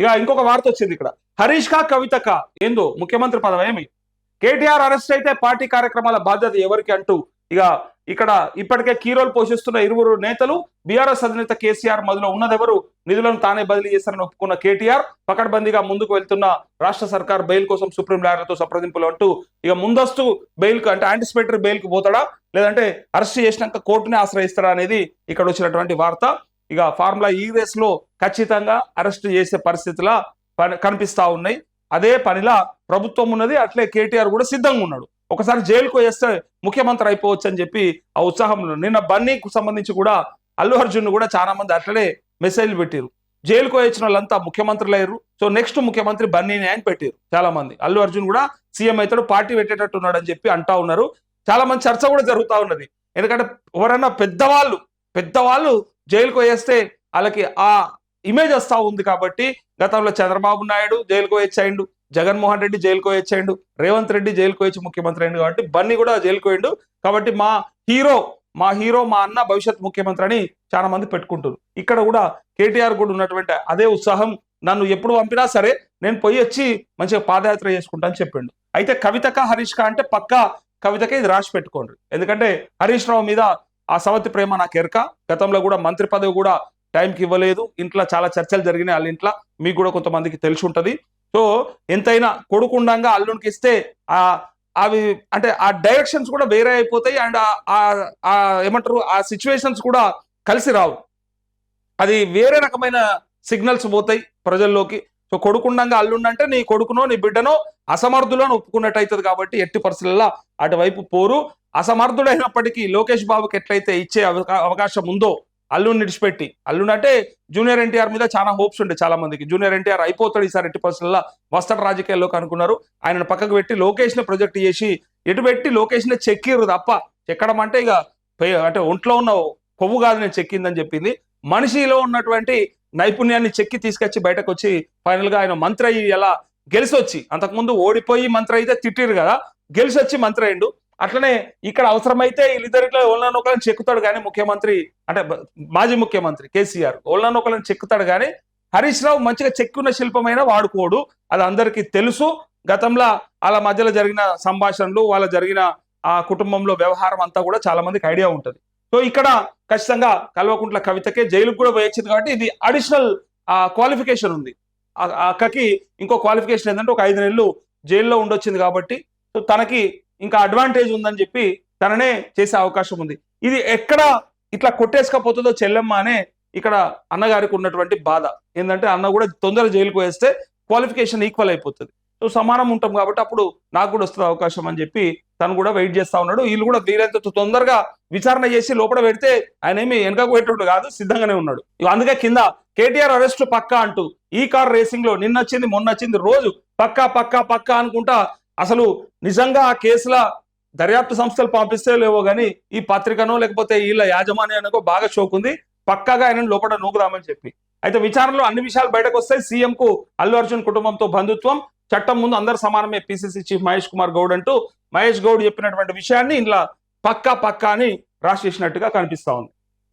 ఇక ఇంకొక వార్త వచ్చింది ఇక్కడ. హరీష్ కా కవిత కా ఏందో ముఖ్యమంత్రి పదవేమి ఏమి? కేటీఆర్ అరెస్ట్ అయితే పార్టీ కార్యక్రమాల బాధ్యత ఎవరికి అంటూ ఇక ఇక్కడ ఇప్పటికే కీరోలు పోషిస్తున్న ఇరువురు నేతలు బీఆర్ఎస్ అధినేత కేసీఆర్ మధ్యలో ఉన్నదెవరు? నిధులను తానే బదిలీ చేశారని ఒప్పుకున్న కేటీఆర్ పకడ్బందీగా ముందుకు వెళ్తున్న రాష్ట్ర సర్కార్ బెయిల్ కోసం సుప్రీం లాయర్లతో సంప్రదింపులు అంటూ ఇక ముందస్తు బెయిల్కు అంటే యాంటిసిపేటరీ బెయిల్కు పోతాడా? లేదంటే అరెస్ట్ చేసినాక కోర్టునే ఆశ్రయిస్తాడా అనేది ఇక్కడ వచ్చినటువంటి వార్త. ఇక ఫార్ములా ఈ రేస్లో ఖచ్చితంగా అరెస్ట్ చేసే పరిస్థితుల పని- కనిపిస్తా ఉన్నాయి. అదే పనిలా ప్రభుత్వం ఉన్నది అట్లే కేటీఆర్ కూడా సిద్ధంగా ఉన్నాడు. ఒకసారి జైలుకు వేస్తే ముఖ్యమంత్రి అయిపోవచ్చు అని చెప్పి ఆ ఉత్సాహంలో నిన్న బన్నీకి సంబంధించి కూడా అల్లు అర్జున్ కూడా చాలా మంది అట్లనే మెసేజ్లు పెట్టారు జైలుకు వచ్చిన వాళ్ళంతా ముఖ్యమంత్రులు అయ్యారు. సో నెక్స్ట్ ముఖ్యమంత్రి బన్నీని అని పెట్టారు చాలా మంది. అల్లు అర్జున్ కూడా సీఎం అవుతాడు పార్టీ పెట్టేటట్టు ఉన్నాడు అని చెప్పి అంటా ఉన్నారు. చాలా మంది చర్చ కూడా జరుగుతూ ఉన్నది. ఎందుకంటే ఎవరైనా పెద్దవాళ్ళు పెద్దవాళ్ళు జైలుకు వేస్తే వాళ్ళకి ఆ ఇమేజ్ వస్తా ఉంది కాబట్టి గతంలో చంద్రబాబు నాయుడు జైలుకు వచ్చాయిండు జగన్మోహన్ రెడ్డి జైలుకు వచ్చాయిండు రేవంత్ రెడ్డి జైలుకు వచ్చి ముఖ్యమంత్రి అయిండు కాబట్టి బన్నీ కూడా జైలుకు పోయిండు కాబట్టి మా హీరో మా హీరో మా అన్న భవిష్యత్ ముఖ్యమంత్రి అని చాలా మంది పెట్టుకుంటారు ఇక్కడ కూడా కేటీఆర్ కూడా ఉన్నటువంటి అదే ఉత్సాహం నన్ను ఎప్పుడు పంపినా సరే నేను పోయి వచ్చి మంచిగా పాదయాత్ర చేసుకుంటా అని చెప్పిండు. అయితే కవితక హరీష్ కా అంటే పక్క కవితకే ఇది రాసి పెట్టుకోండి ఎందుకంటే హరీష్ రావు మీద ఆ సవతి ప్రేమ నాకు ఎరక. గతంలో కూడా మంత్రి పదవి కూడా టైంకి ఇవ్వలేదు. ఇంట్లో చాలా చర్చలు జరిగినాయి వాళ్ళ ఇంట్లో. మీకు కూడా కొంతమందికి తెలిసి ఉంటుంది. సో ఎంతైనా కొడుకుండంగా అల్లునికి ఇస్తే ఆ అవి అంటే ఆ డైరెక్షన్స్ కూడా వేరే అయిపోతాయి అండ్ ఆ ఏమంటారు ఆ సిచ్యువేషన్స్ కూడా కలిసి రావు. అది వేరే రకమైన సిగ్నల్స్ పోతాయి ప్రజల్లోకి. సో కొడుకుండంగా అల్లుండంటే నీ కొడుకునో నీ బిడ్డనో అసమర్థులను ఒప్పుకున్నట్టు అవుతుంది కాబట్టి ఎట్టి పరిస్థితుల్లో అటువైపు పోరు. అసమర్థుడైనప్పటికీ లోకేష్ బాబుకి ఎట్లయితే ఇచ్చే అవకాశం ఉందో అల్లుని నిడిచిపెట్టి అల్లుడు అంటే జూనియర్ ఎన్టీఆర్ మీద చాలా హోప్స్ ఉండే చాలా మందికి. జూనియర్ ఎన్టీఆర్ అయిపోతాడు ఈసారి ఎట్టి పరిస్థితుల్లో వస్తాడు రాజకీయాల్లోకి అనుకున్నారు ఆయనను పక్కకు పెట్టి లోకేష్ని ప్రొజెక్ట్ చేసి ఎటు పెట్టి లోకేష్ని చెక్కిర్రు తప్ప చెక్కడం అంటే ఇక అంటే ఒంట్లో ఉన్న కొవ్వు కాదు నేను చెక్కిందని చెప్పింది. మనిషిలో ఉన్నటువంటి నైపుణ్యాన్ని చెక్కి తీసుకొచ్చి బయటకు వచ్చి ఫైనల్గా ఆయన మంత్రి అయ్యి ఎలా గెలిచి వచ్చి అంతకుముందు ఓడిపోయి మంత్రి అయితే తిట్టిరు కదా గెలిచి వచ్చి మంత్రి అయిండు అట్లనే ఇక్కడ అవసరమైతే వీళ్ళిద్దరిలో ఓళ్ళనొకలను చెక్కుతాడు కానీ ముఖ్యమంత్రి అంటే మాజీ ముఖ్యమంత్రి కేసీఆర్ ఓళ్ళనొకలను చెక్కుతాడు కానీ హరీష్ రావు మంచిగా చెక్కున్న శిల్పమైన వాడుకోడు. అది అందరికీ తెలుసు. గతంలో వాళ్ళ మధ్యలో జరిగిన సంభాషణలు వాళ్ళ జరిగిన ఆ కుటుంబంలో వ్యవహారం అంతా కూడా చాలా మందికి ఐడియా ఉంటుంది. సో ఇక్కడ ఖచ్చితంగా కల్వకుంట్ల కవితకే జైలుకు కూడా పోయొచ్చింది కాబట్టి ఇది అడిషనల్ క్వాలిఫికేషన్ ఉంది. అక్కకి ఇంకో క్వాలిఫికేషన్ ఏంటంటే ఒక ఐదు నెలలు జైల్లో ఉండొచ్చింది కాబట్టి సో తనకి ఇంకా అడ్వాంటేజ్ ఉందని చెప్పి తననే చేసే అవకాశం ఉంది. ఇది ఎక్కడ ఇట్లా కొట్టేసుకపోతుందో చెల్లెమ్మ అనే ఇక్కడ అన్నగారికి ఉన్నటువంటి బాధ. ఏంటంటే అన్న కూడా తొందర జైలుకు వేస్తే క్వాలిఫికేషన్ ఈక్వల్ అయిపోతుంది. సో సమానం ఉంటాం కాబట్టి అప్పుడు నాకు కూడా వస్తుంది అవకాశం అని చెప్పి తను కూడా వెయిట్ చేస్తా ఉన్నాడు. వీళ్ళు కూడా వీలైనంత తొందరగా విచారణ చేసి లోపల పెడితే ఆయన ఏమి వెనకకు పెట్టేట్టు కాదు సిద్ధంగానే ఉన్నాడు. అందుకే కింద కేటీఆర్ అరెస్ట్ పక్కా అంటూ ఈ కార్ రేసింగ్లో నిన్న వచ్చింది మొన్న వచ్చింది రోజు పక్కా పక్కా పక్కా అనుకుంటా అసలు నిజంగా ఆ కేసుల దర్యాప్తు సంస్థలు పంపిస్తే లేవో గానీ ఈ పత్రికనో లేకపోతే వీళ్ళ యాజమాన్యానికో బాగా షోకుంది పక్కాగా ఆయన లోపల నూకుదామని చెప్పి. అయితే విచారణలో అన్ని విషయాలు బయటకు వస్తాయి. సీఎం కు అల్లు అర్జున్ కుటుంబంతో బంధుత్వం చట్టం ముందు అందరు సమానమే పిసిసి చీఫ్ మహేష్ కుమార్ గౌడ్ అంటూ మహేష్ గౌడ్ చెప్పినటువంటి విషయాన్ని ఇంట్లో పక్కా పక్కా అని రాసి చేసినట్టుగా కనిపిస్తా ఉంది.